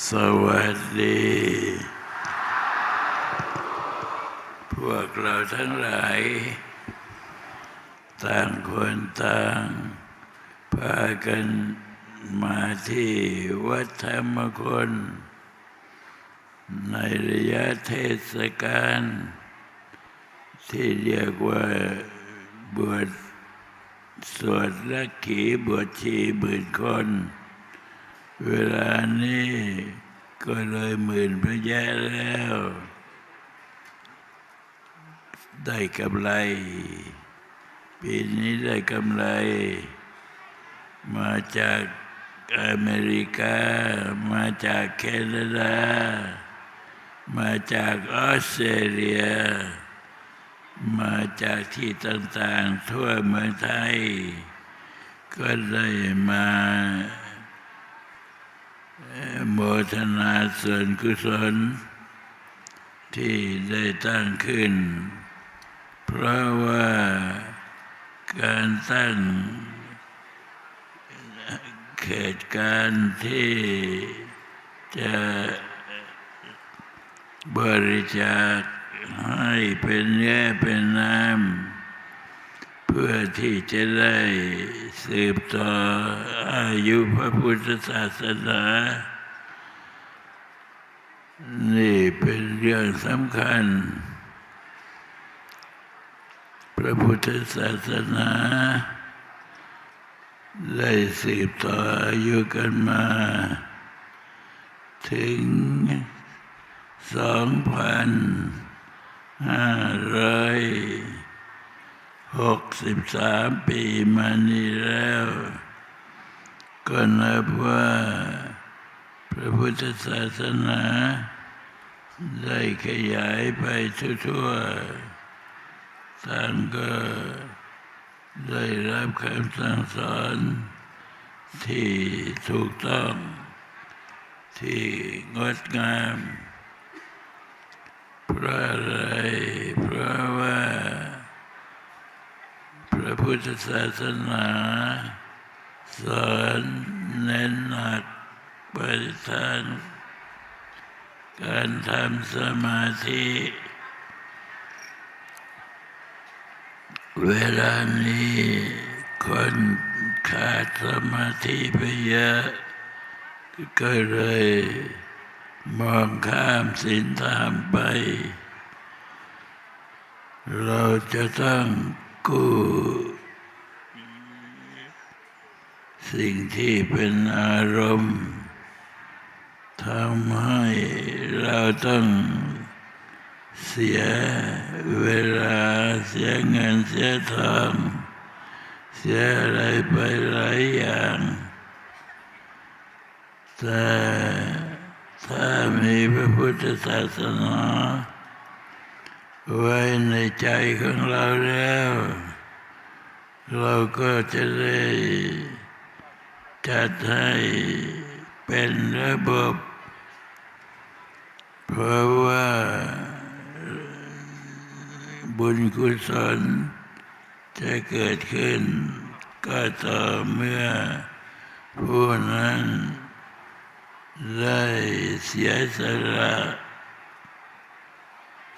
สวัสดี พวกเราทั้งหลาย ต่างคนต่างพากันมาที่วัดธรรมคน ในระยะเทศกาลที่เรียกว่าบวชสวดและขีบวชชีหมื่นคน เวลานี้ก็เลยหมื่นพระยะแล้ว ได้กำไร ปีนี้ได้กำไร มาจากอเมริกา มาจากแคนาดา มาจากออสเตรเลีย มาจากที่ต่างๆทั่วเมืองไทย ก็ได้มา โมทนาส่วนกุศล ที่ได้ตั้งขึ้น เพราะว่าการตั้งเขตการณ์ที่จะบริจาคให้เป็นแย่เป็นน้ำเพื่อที่จะได้ สืบต่ออายุพระพุทธศาสนา นี่เป็นเรื่องสำคัญ พระพุทธศาสนา ได้สืบต่ออายุกันมา ถึงสองพันห้าร้อย หกสิบสามปีมานี้แล้ว ก็นับว่าพระพุทธศาสนา ได้ขยายไปทั่วๆท่านก็ได้รับคำสั่งสอนที่ถูกต้อง ที่งดงาม เพราะอะไรเพราะว่า พุทธศาสนาสอนเน้นหนักไปทางการทำสมาธิ เวลานี้คนขาดสมาธิไปเยอะก็เลยมองข้ามศีลธรรมไป เราจะต้องกู้ สิ่งที่เป็นอารมณ์ทำให้เราต้องเสียเวลาเสียเงินเสียทองเสียอะไรไปหลายอย่าง แต่ถ้ามีพระพุทธศาสนาไว้ในใจของเราแล้ว เราก็จะได้ จัดให้เป็นระบบเพราะว่าบุญกุศลจะเกิดขึ้น ก็ต่อเมื่อผู้นั้น ได้เสียสละ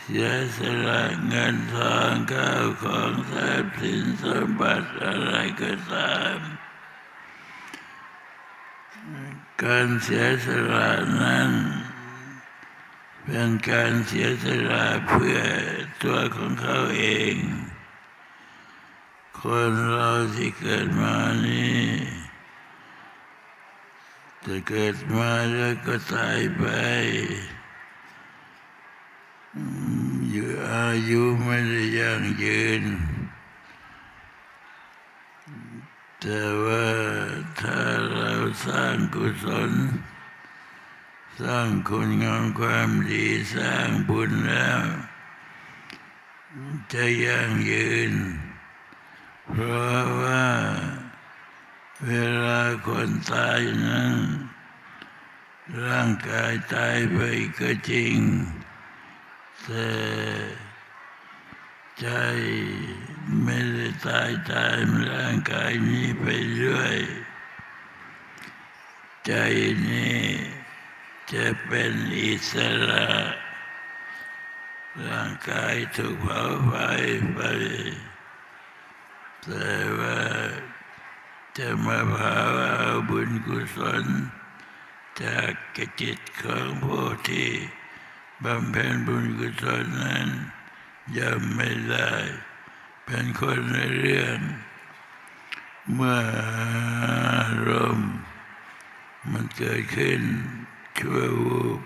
เสียสละเงินทองข้าวของทรัพย์สินสมบัติอะไรก็ตาม การเสียสละนั้น เป็นการเสียสละเพื่อตัวของเขาเอง คนเราที่เกิดมานี่จะเกิดมาแล้วก็ตายไปอือยู่อายุไม่ได้ยั่งยืน แต่ว่าถ้าเรา สร้างกุศล สร้างคุณงามความดีสร้างบุญแล้ว จะยั่งยืน เพราะว่าเวลาคนตายนั้น ร่างกายตายไปก็จริง แต่ใจไม่ได้ตายตายร่างกายนี้ไปเรื่อย ใจนี้จะเป็นอิสระ ร่างกายถูกเผาไฟไป แต่ว่าจะมาเผาเอาบุญกุศล จากกจิตของผู้ที่บำเพ็ญบุญกุศลนั้นย่อมไม่ได้ เป็นคนในเรื่อง เมื่อรมณ์ มันเกิดขึ้นชั่ววูบ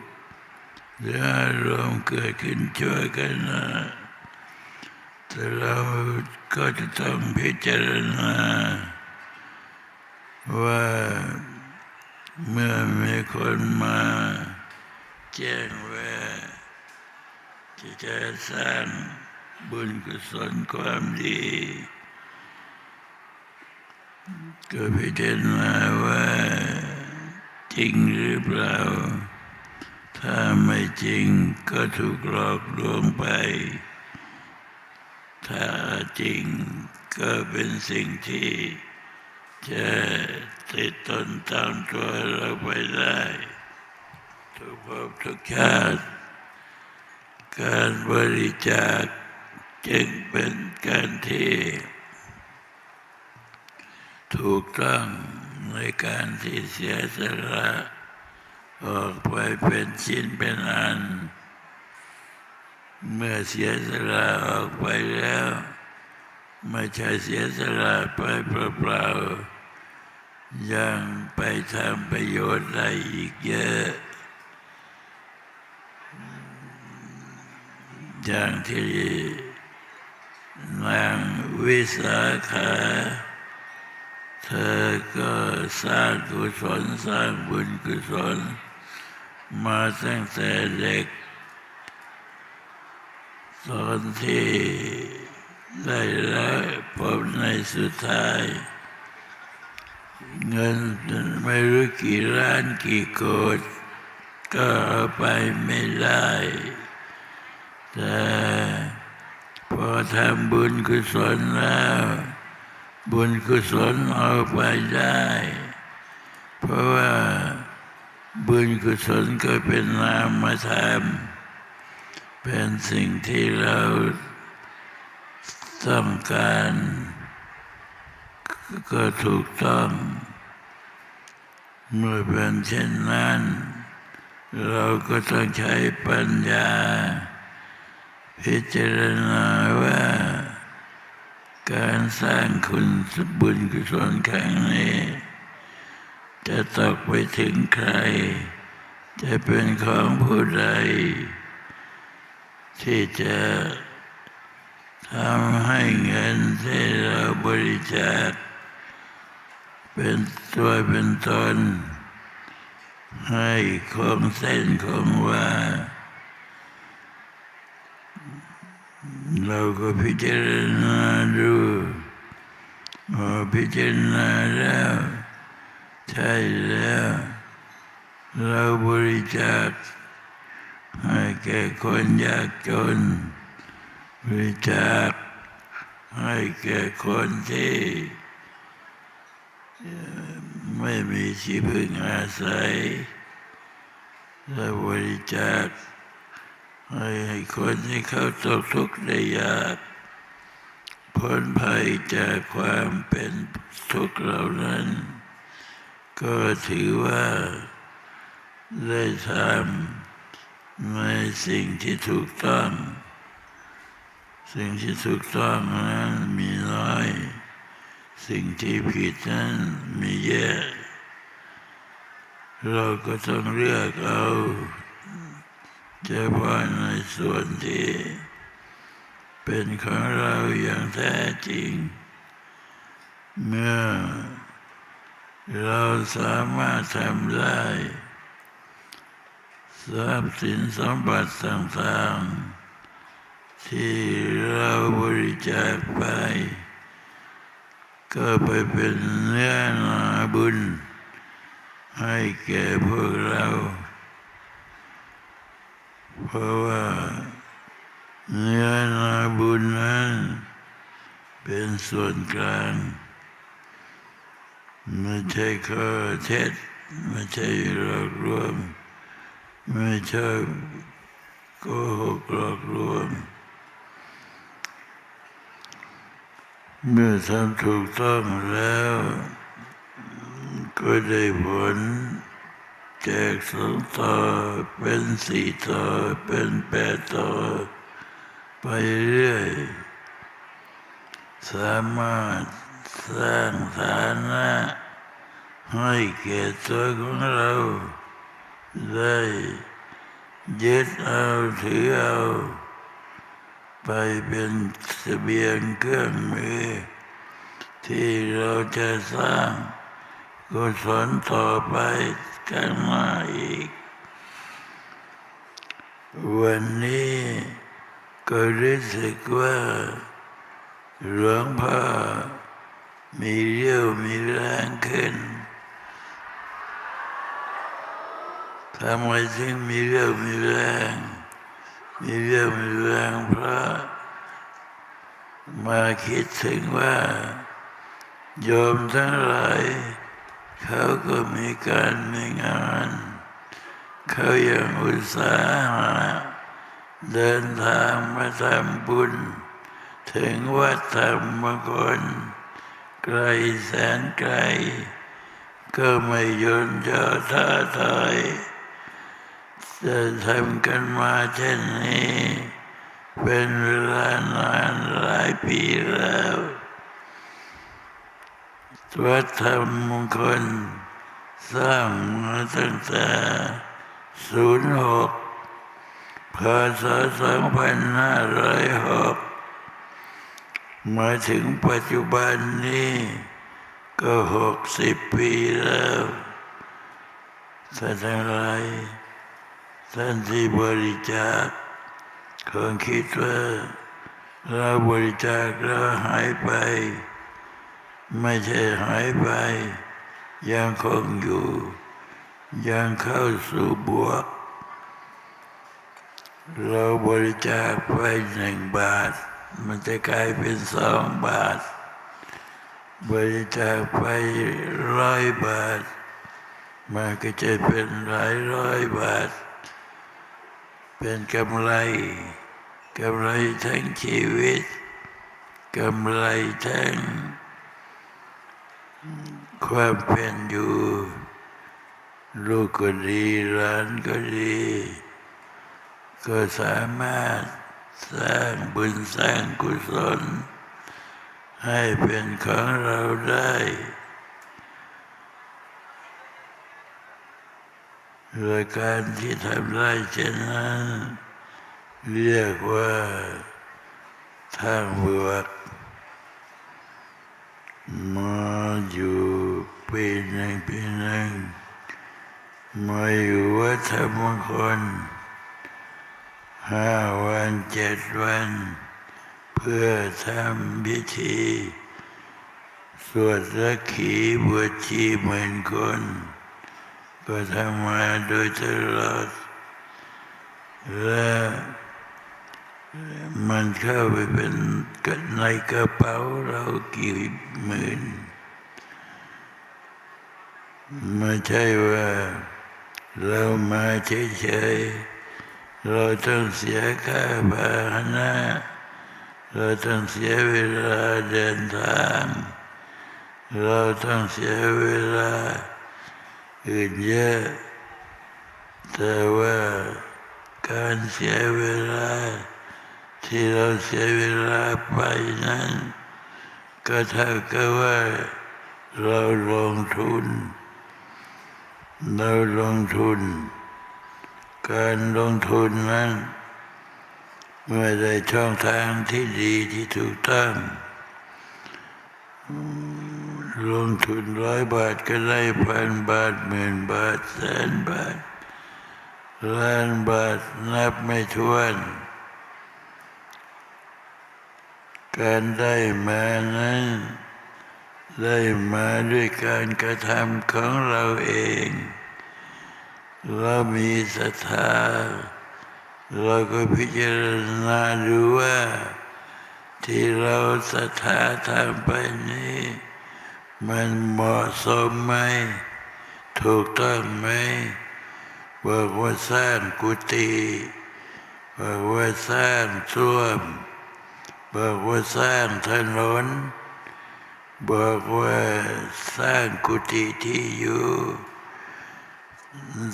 หรืออารมณ์เกิดขึ้นชั่วขณะแต่เราก็จะต้องพิจารณาว่าเมื่อมีคนมาแจ้งว่าจะจะสร้างบุญกุศลความดีก็พิจารณาว่า จริงหรือเปล่า ถ้าไม่จริงก็ถูกหลอกลวงไป ถ้าจริงก็เป็นสิ่งที่จะติดตนตามตัวเราไปได้ ทุกภพทุกชาติ การบริจาคจึงเป็นการที่ถูกต้อง ในการที่เสียสละออกไปเป็นชิ้นเป็นอัน เมื่อเสียสละออกไปแล้ว ไม่ใช่เสียสละไปเปล่าๆยังไปทำประโยชน์ได้อีกเยอะ อย่างที่นางวิสาขา เธอก็สร้างกุศลสร้างบุญกุศลมาตั้งแต่เด็ก ตอนที่ได้แล้วพบในสุดท้าย เงินไม่รู้กี่ล้านกี่โกดก็เอาไปไม่ได้ แต่พอทำบุญกุศลแล้ว บุญกุศลเอาไปได้ เพราะว่าบุญกุศลก็เป็นนามธรรม เป็นสิ่งที่เราต้องการ ก็ถูกต้อง เมื่อเป็นเช่นนั้น เราก็ต้องใช้ปัญญา พิจารณาว่า การสร้างคุณสบุญกุศลครั้งนี้ จะตกไปถึงใคร จะเป็นของผู้ใด ที่จะทำให้เงินที่เราบริจาค เป็นตัวเป็นตนให้คงเส้นคงวา เราก็พิจารณาดูพอพิจารณาแล้ว ใช่แล้ว เราบริจาคให้แก่คนยากจน บริจาคให้แก่คนที่ ไม่มีที่พึ่งอาศัยเราบริจาค ให้คนที่เขาตกทุกข์ได้ยากพ้นภัยจากความเป็นทุกข์เหล่านั้น ก็ถือว่าได้ทำในสิ่งที่ถูกต้อง สิ่งที่ถูกต้องนั้นมีน้อย สิ่งที่ผิดนั้นมีเยอะ เราก็ต้องเลือกเอา เฉพาะในส่วนที่เป็นของเราอย่างแท้จริง เมื่อเราสามารถทำได้ทรัพย์สินสมบัติต่างๆ ที่เราบริจาคไป ก็ไปเป็นเนื้อนาบุญ ให้แก่พวกเรา เพราะว่าเนื้อนาบุญนั้นเป็นส่วนกลางไม่ใช่ข้อเท็จไม่ใช่หลอกลวงไม่ชอบโกหกหลอกลวงเมื่อทำถูกต้องแล้ว ก็ได้ผล แจกสองต่อเป็นสี่ต่อเป็นแปดต่อไปเรื่อย สามารถสร้างฐานะให้แก่ตัวของเราได้ยึดเอาถือเอา ไปเป็นเสบียงเครื่องมือ ที่เราจะสร้างกุศลต่อไป ข้างหน้าอีก วันนี้ก็รู้สึกว่าหลวงพ่อมีเรี่ยวมีแรงขึ้นทำไมถึงมีเรี่ยวมีแรง มีเรี่ยวมีแรงเพราะมาคิดถึงว่าโยมทั้งหลาย เขาก็มีการมีงาน เขายังอุตสาหะเดินทางมาทำบุญ ถึงวัดธรรมกรไกลแสนไกล ก็ไม่ยนย่อท้าทายจะทำกันมาเช่นนี้ เป็นเวลานานหลายปีแล้ว วัดธรรมมงคลสร้างมาตั้งแต่ศูนย์หกพศสองพันห้าร้อยหกมาถึงปัจจุบันนี้ก็หกสิบปีแล้วท่านทั้งหลายท่านที่บริจาคคงคิดว่าเราบริจาคแล้วหายไป ไม่ใช่หายไป ยังคงอยู่ ยังเข้าสู่บวก เราบริจาคไปหนึ่งบาท มันจะกลายเป็นสองบาท บริจาคไปร้อยบาท มันก็จะเป็นหลายร้อยบาท เป็นกำไรกำไรทั้งชีวิตกำไรทั้ง ความเป็นอยู่ ลูกก็ดีหลานก็ดี ก็สามารถสร้างบุญสร้างกุศล ให้เป็นของเราได้ โดยการที่ทำได้เช่นนั้น เรียกว่าทางบวก มาอยู่ปีหนึ่งปีหนึ่งมาอยู่วัดธรรมคลห้าวันเจ็ดวัน เพื่อทำพิธีสวดสักขีบวชชีเหมือนคน ก็ทำมาโดยตลอดและ มันเข้าไปเป็นในกระเป๋าเรากี่หมื่น ไม่ใช่ว่าเรามาเฉยๆ เราต้องเสียค่าพาหนะเราต้องเสียเวลาเดินทาง เราต้องเสียเวลาอื่นเยอะแต่ว่าการเสียเวลา ที่เราเสียเวลาไปนั้น ก็เท่ากับว่าเราลงทุน เราลงทุน การลงทุนนั้น เมื่อได้ช่องทางที่ดีที่ถูกต้องลงทุนร้อยบาทก็ได้พันบาทหมื่นบาทแสนบาทล้านบาทนับไม่ถ้วน การได้มานั้น ได้มาด้วยการกระทำของเราเอง เรามีศรัทธาเราก็พิจารณาดูว่า ที่เราศรัทธาทำไปนี้ มันเหมาะสมไหม ถูกต้องไหมบอกว่าสร้างกุฏิบอกว่าสร้างส้วม บอกว่าสร้างถนนบอกว่าสร้างกุฏิที่อยู่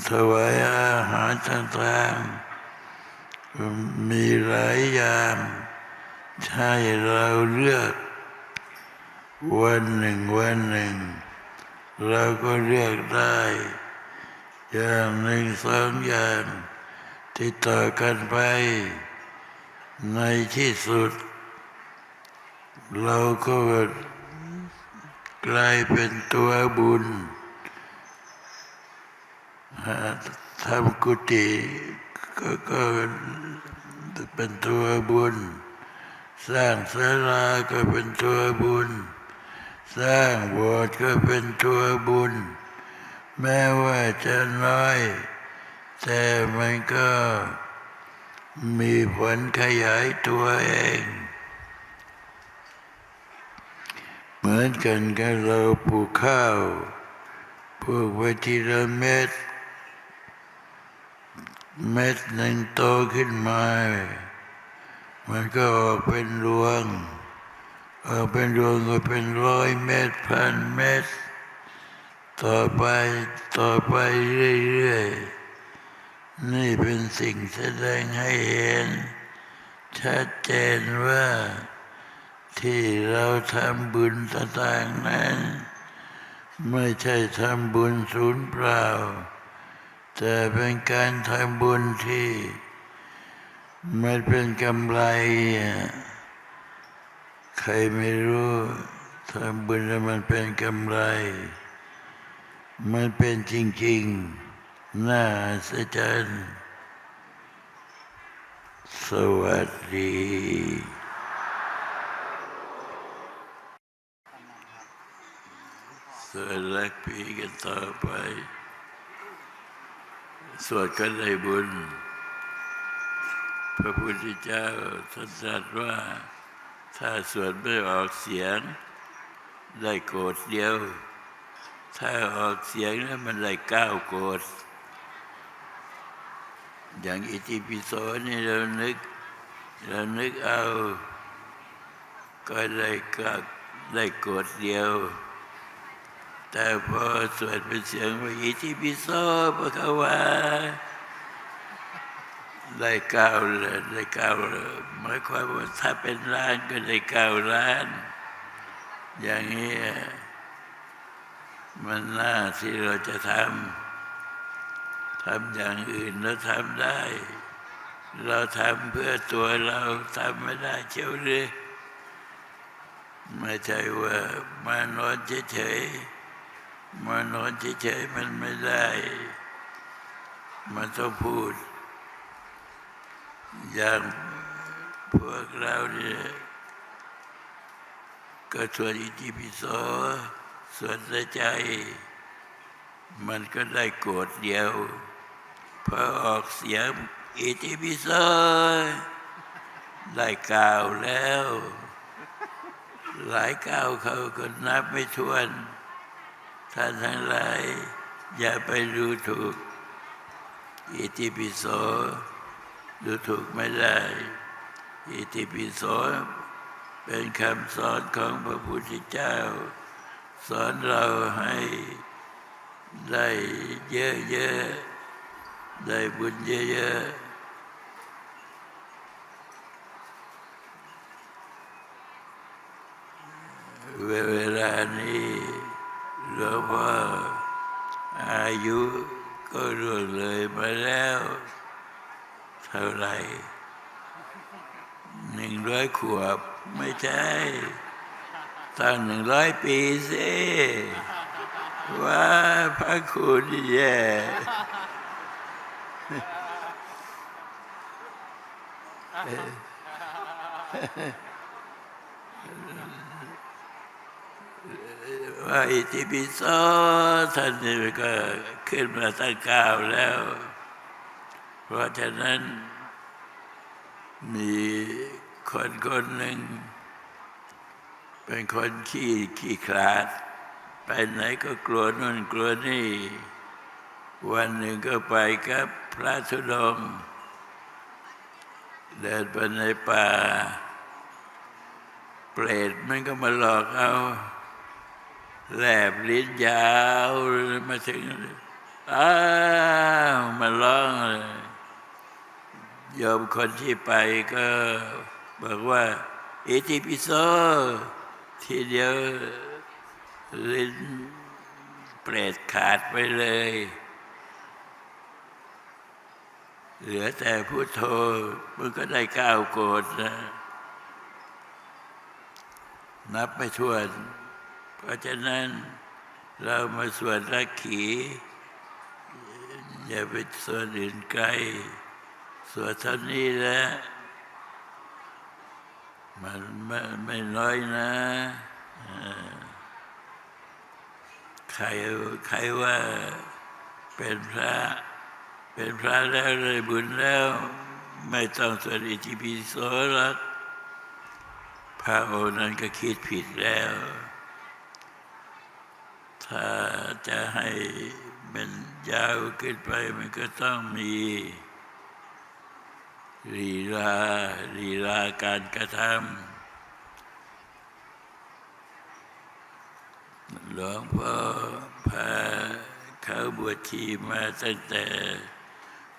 ถวายอาหารต่างๆมีหลายอย่างให้เราเลือก วันหนึ่งวันหนึ่ง เราก็เลือกได้ อย่างหนึ่งสองอย่างติดต่อกันไปในที่สุด เราก็กลายเป็นตัวบุญทำกุฏิก็ก็เป็นตัวบุญ สร้างศาลาก็เป็นตัวบุญ สร้างโบสถ์ก็เป็นตัวบุญ แม้ว่าจะน้อย แต่มันก็มีผลขยายตัวเอง เหมือนกันกับเราปลูกข้าวปลูกไว้ทีละเม็ดเม็ดหนึ่งโตขึ้นมา มันก็ออกเป็นรวงออกเป็นรวงก็เป็นร้อยเม็ดพันเม็ดต่อไปต่อไปเรื่อยๆ นี่เป็นสิ่งแสดงให้เห็น ชัดเจนว่า ที่เราทำบุญต่างๆนั้น ไม่ใช่ทำบุญศูนย์เปล่า แต่เป็นการทำบุญที่ มันเป็นกำไร ใครไม่รู้ทำบุญแล้วมันเป็นกำไร มันเป็นจริง ๆ น่าอัศจสวัสดี สวดรักปีกันต่อไป สวดก็ได้บุญ พระพุทธเจ้าท่านตรัสว่า ถ้าสวดไม่ออกเสียง ได้โกรธเดียว ถ้าออกเสียงแล้วมันได้เก้าโกรธอย่างอิติปิโสนี่เรานึกเรานึกเอา ก็ได้ก็ได้โกรธเดียว แต่พอสวดเป็นเสียงว่าอิติปิโสปะคะวาได้เก้าเลยได้เก้าเลยหมายความว่าถ้าเป็นล้านก็ได้เก้าล้าน อย่างนี้มันน่าที่เราจะทำทำอย่างอื่นแล้วทำได้ เราทำเพื่อตัวเราทำไม่ได้เชียวหรือไม่ใช่ว่ามานอนเฉยๆ มานอนเฉยๆมันไม่ได้ มันต้องพูด อย่างพวกเราเนี่ยก็สวดอิติปิโสสวดในใจ มันก็ได้โกรธเดียวพอออกเสียงอิติปิโสได้กล่าวแล้ว หลายก้าวเขาก็นับไม่ถ้วน ท่านทั้งหลายอย่าไปดูถูก อิติปิโสดูถูกไม่ได้ อิติปิโสเป็นคำสอนของพระพุทธเจ้า สอนเราให้ได้เยอะๆ ได้บุญเยอะๆเวลานี้ หลวงพ่ออายุก็ล่วงเลยมาแล้ว เท่าไหร่หนึ่งร้อยขวบไม่ใช่ตั้งหนึ่งร้อยปีสิว่าพระคุณแย่ ว่าอิติปิโสท่านนี่ก็ขึ้นมาตั้งก้าวแล้ว เพราะฉะนั้น มีคนคนหนึ่ง เป็นคนขี้ขี้ขลาด ไปไหนก็กลัวนู่นกลัวนี่ วันหนึ่งก็ไปกับพระธุดงค์เดินไปในป่า เปรตมันก็มาหลอกเอา แลบลิ้นยาวมาถึงอ้าวมาร้องเลยโยมคนที่ไปก็บอกว่าอิติปิโสทีเดียวลิ้นเปรตขาดไปเลย เหลือแต่พุทโธมันก็ได้ก้าวโกรธนะ นับไม่ถ้วน เพราะฉะนั้นเรามาสวดรักขี อย่าไปสวดอื่นไกล สวดเท่านี้แหละมันไม่ไม่น้อยนะใครใครว่าเป็นพระ เป็นพระแล้วเลยบุญแล้ว ไม่ต้องสวดอิติปิโสหรอกพระโอนั้นก็คิดผิดแล้ว ถ้าจะให้มันยาวขึ้นไปมันก็ต้องมีลีลาลีลาการกระทำหลวงพ่อพาเขาบวชชีมาตั้งแต่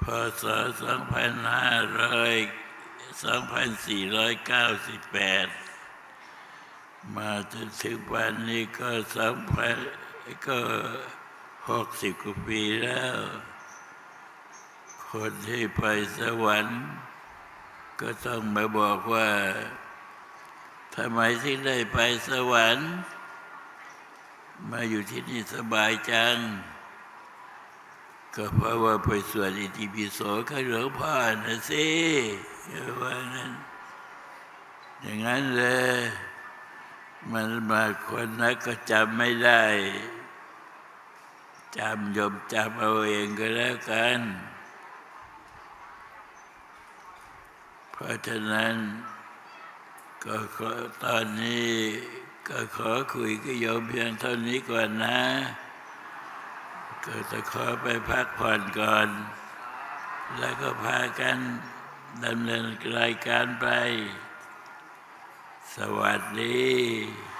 พศ2498 มาจนถึงวันนี้ก็สองพัน ก็หกสิบกว่าปีแล้ว คนที่ไปสวรรค์ ก็ต้องมาบอกว่าทำไมที่ได้ไปสวรรค์ มาอยู่ที่นี่สบายจัง ก็เพราะว่าไปสวดอิติปิโสกับหลวงพ่อนะสิว่านั้น อย่างนั้นเลย มันมาคนนั้นก็จำไม่ได้จำยมจำเอาเองก็แล้วกัน เพราะฉะนั้นก็ขอตอนนี้ก็ขอคุยกับโยมเพียงเท่านี้ก่อนนะ ก็จะขอไปพักผ่อนก่อน แล้วก็พากันดำเนินรายการไป สวัสดี